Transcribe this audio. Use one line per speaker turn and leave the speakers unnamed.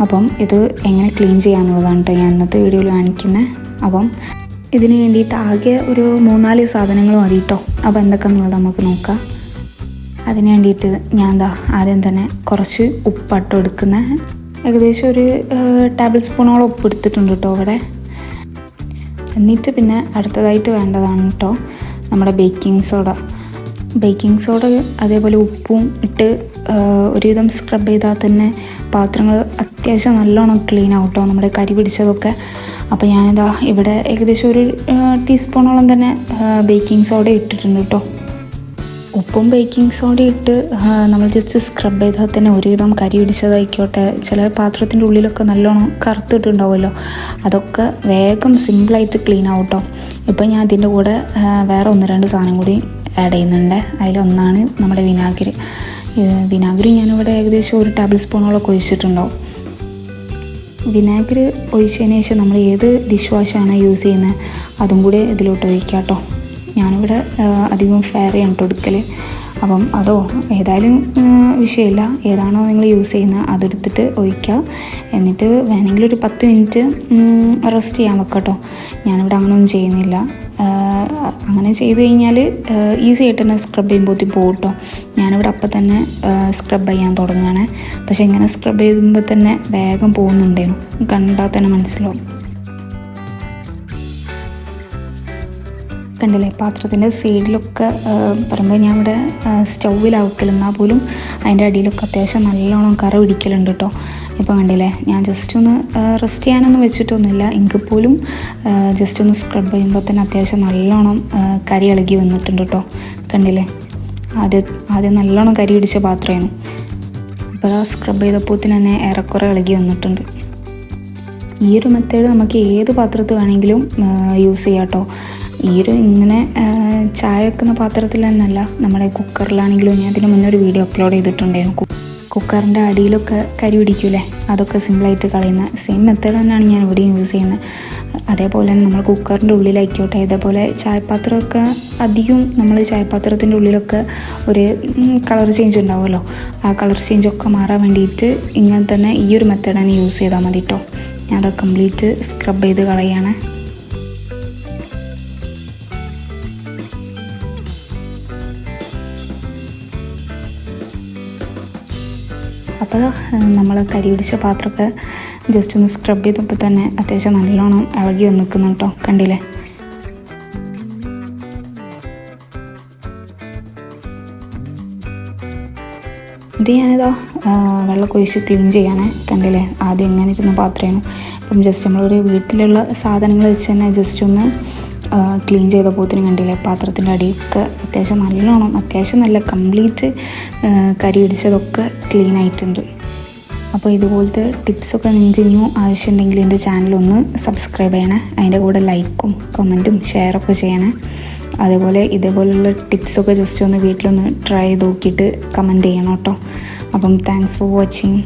അപ്പം ഇത് എങ്ങനെ ക്ലീൻ ചെയ്യാന്നുള്ളതാണ് കേട്ടോ ഞാൻ ഇന്നത്തെ വീഡിയോയിൽ കാണിക്കുന്നത് അപ്പം ഇതിന് വേണ്ടിയിട്ട് ആകെ ഒരു മൂന്നാൽ സാധനങ്ങൾ മതി കേട്ടോ അപ്പോൾ എന്തൊക്കെയെന്നുള്ളത് നമുക്ക് നോക്കാം. അതിന് വേണ്ടിയിട്ട് ഞാൻ എന്താ ആദ്യം തന്നെ കുറച്ച് ഉപ്പാട്ടോ എടുക്കുന്നത് ഏകദേശം ഒരു ടേബിൾ സ്പൂണോളം ഉപ്പ് എടുത്തിട്ടുണ്ട് കേട്ടോ അവിടെ എന്നിട്ട് പിന്നെ അടുത്തതായിട്ട് വേണ്ടതാണ് കേട്ടോ നമ്മുടെ ബേക്കിംഗ് സോഡ ബേക്കിംഗ് സോഡ അതേപോലെ ഉപ്പും ഇട്ട് ഒരുവിധം സ്ക്രബ് ചെയ്താൽ തന്നെ പാത്രങ്ങൾ അത്യാവശ്യം നല്ലോണം ക്ലീൻ ആവട്ടോ നമ്മുടെ കരി പിടിച്ചതൊക്കെ. അപ്പോൾ ഞാനിതാ ഇവിടെ ഏകദേശം ഒരു ടീസ്പൂണോളം തന്നെ ബേക്കിംഗ് സോഡ ഇട്ടിട്ടുണ്ട് കേട്ടോ. ഉപ്പും ബേക്കിംഗ് സോഡ ഇട്ട് നമ്മൾ ജസ്റ്റ് സ്ക്രബ് ചെയ്താൽ തന്നെ ഒരുവിധം കരി പിടിച്ചതായിക്കോട്ടെ. ചില പാത്രത്തിന്റെ ഉള്ളിലൊക്കെ നല്ലോണം കറുത്തിട്ടുണ്ടാവുമല്ലോ. അതൊക്കെ വേഗം സിമ്പിളായിട്ട് ക്ലീൻ ആവും കേട്ടോ ഇപ്പം ഞാൻ അതിന്റെ കൂടെ വേറെ ഒന്ന് രണ്ട് സാധനം കൂടി ആഡ് ചെയ്യുന്നുണ്ട്. അതിലൊന്നാണ് നമ്മുടെ വിനാഗിരി. വിനാഗിരി ഞാനിവിടെ ഏകദേശം ഒരു ടേബിൾ സ്പൂണോളം ഒഴിച്ചിട്ടുണ്ടാവും. വിനാഗിരി ഒഴിച്ചതിന് ശേഷം നമ്മൾ ഏത് ഡിഷ് വാഷാണ് യൂസ് ചെയ്യുന്നത് അതും കൂടി ഇതിലോട്ട് ഒഴിക്കാം കേട്ടോ ഞാനിവിടെ അധികം ഫെയർ ചെയ്യാൻ എടുക്കൽ അപ്പം അതോ ഏതായാലും വിഷയമില്ല. ഏതാണോ നിങ്ങൾ യൂസ് ചെയ്യുന്നത് അതെടുത്തിട്ട് ഒഴിക്കുക. എന്നിട്ട് വേണമെങ്കിൽ ഒരു പത്ത് മിനിറ്റ് റെസ്റ്റ് ചെയ്യാൻ വെക്കാം കേട്ടോ ഞാനിവിടെ അങ്ങനെയൊന്നും ചെയ്യുന്നില്ല. അങ്ങനെ ചെയ്ത് കഴിഞ്ഞാൽ ഈസി ആയിട്ട് തന്നെ സ്ക്രബ് ചെയ്യുമ്പോഴത്തേക്ക് പോകും കേട്ടോ ഞാനിവിടെ അപ്പം തന്നെ സ്ക്രബ് ചെയ്യാൻ തുടങ്ങുകയാണ്. പക്ഷേ ഇങ്ങനെ സ്ക്രബ് ചെയ്യുമ്പോൾ തന്നെ വേഗം പോകുന്നുണ്ടായിരുന്നു കണ്ടാൽ തന്നെ മനസ്സിലാവും. കണ്ടില്ലേ? പാത്രത്തിന്റെ സൈഡിലൊക്കെ പറയുമ്പോൾ ഞാൻ ഇവിടെ സ്റ്റൗവിലാവക്കലെന്നാൽ പോലും അതിന്റെ അടിയിലൊക്കെ അത്യാവശ്യം നല്ലോണം കറ പിടിക്കലുണ്ട് കേട്ടോ ഇപ്പോൾ കണ്ടില്ലേ? ഞാൻ ജസ്റ്റ് ഒന്ന് റെസ്റ്റ് ചെയ്യാനൊന്നും വെച്ചിട്ടൊന്നുമില്ല. എങ്കിൽ പോലും ജസ്റ്റ് ഒന്ന് സ്ക്രബ് ചെയ്യുമ്പോൾ തന്നെ അത്യാവശ്യം നല്ലോണം കരി ഇളകി വന്നിട്ടുണ്ട് കേട്ടോ കണ്ടില്ലേ? ആദ്യം ആദ്യം നല്ലോണം കരി പിടിച്ച പാത്രമാണ്. ഇപ്പോൾ സ്ക്രബ് ചെയ്തപ്പോൾ തന്നെ ഏറെക്കുറെ ഇളകി വന്നിട്ടുണ്ട്. ഈ ഒരു മെത്തേഡ് നമുക്ക് ഏത് പാത്രത്തിൽ വേണമെങ്കിലും യൂസ് ചെയ്യാം കേട്ടോ ഈ ഒരു ഇങ്ങനെ ചായ വെക്കുന്ന പാത്രത്തിൽ തന്നെയല്ല നമ്മുടെ കുക്കറിലാണെങ്കിലും ഞാൻ അതിന് മുന്നേ ഒരു വീഡിയോ അപ്ലോഡ് ചെയ്തിട്ടുണ്ടായിരുന്നു. കുക്കറിന്റെ അടിയിലൊക്കെ കരി പിടിക്കൂലേ? അതൊക്കെ സിമ്പിളായിട്ട് കളയുന്ന സെയിം മെത്തേഡ് തന്നെയാണ് ഞാൻ ഇവിടെയും യൂസ് ചെയ്യുന്നത് അതേപോലെ തന്നെ നമ്മൾ കുക്കറിന്റെ ഉള്ളിലായിക്കോട്ടെ ഇതേപോലെ ചായപാത്രമൊക്കെ അധികം നമ്മൾ ചായപാത്രത്തിന്റെ ഉള്ളിലൊക്കെ ഒരു കളർ ചേഞ്ച് ഉണ്ടാവുമല്ലോ? ആ കളർ ചേഞ്ചൊക്കെ മാറാൻ വേണ്ടിയിട്ട് ഇങ്ങനെ തന്നെ ഈ ഒരു മെത്തേഡാണ് യൂസ് ചെയ്താൽ മതി കേട്ടോ ഞാൻ അത് കംപ്ലീറ്റ് സ്ക്രബ് ചെയ്ത് കളയാണ്. അപ്പോൾ നമ്മൾ കരി പിടിച്ച പാത്രമൊക്കെ ജസ്റ്റ് ഒന്ന് സ്ക്രബ് ചെയ്തപ്പോൾ തന്നെ അത്യാവശ്യം നല്ലോണം ഇളകി വന്ന് നിൽക്കുന്നു കേട്ടോ കണ്ടില്ലേ? ഇത് ഞാനിതാ വെള്ളം ഒഴിച്ച് ക്ലീൻ ചെയ്യാനേ കണ്ടില്ലേ? ആദ്യം എങ്ങനെ ഇരുന്ന പാത്രമാണ് അപ്പം ജസ്റ്റ് നമ്മളൊരു വീട്ടിലുള്ള സാധനങ്ങൾ വെച്ച് തന്നെ ജസ്റ്റ് ഒന്ന് ക്ലീൻ ചെയ്തപ്പോത്തിന് കണ്ടില്ലേ പാത്രത്തിന്റെ അടിയൊക്കെ അത്യാവശ്യം നല്ലോണം അത്യാവശ്യം നല്ല കംപ്ലീറ്റ് കരി പിടിച്ചതൊക്കെ ക്ലീൻ ആയിട്ടുണ്ട്. അപ്പോൾ ഇതുപോലത്തെ ടിപ്സൊക്കെ നിങ്ങൾക്ക് ഇനിയും ആവശ്യമുണ്ടെങ്കിൽ എന്റെ ചാനലൊന്ന് സബ്സ്ക്രൈബ് ചെയ്യണേ. അതിന്റെ കൂടെ ലൈക്കും കമന്റും ഷെയറൊക്കെ ചെയ്യണേ. അതേപോലെ ഇതേപോലുള്ള ടിപ്സൊക്കെ ജസ്റ്റ് ഒന്ന് വീട്ടിലൊന്ന് ട്രൈ ചെയ്ത് നോക്കിയിട്ട് കമന്റ് ചെയ്യണം കേട്ടോ. അപ്പം താങ്ക്സ് ഫോർ വാച്ചിങ്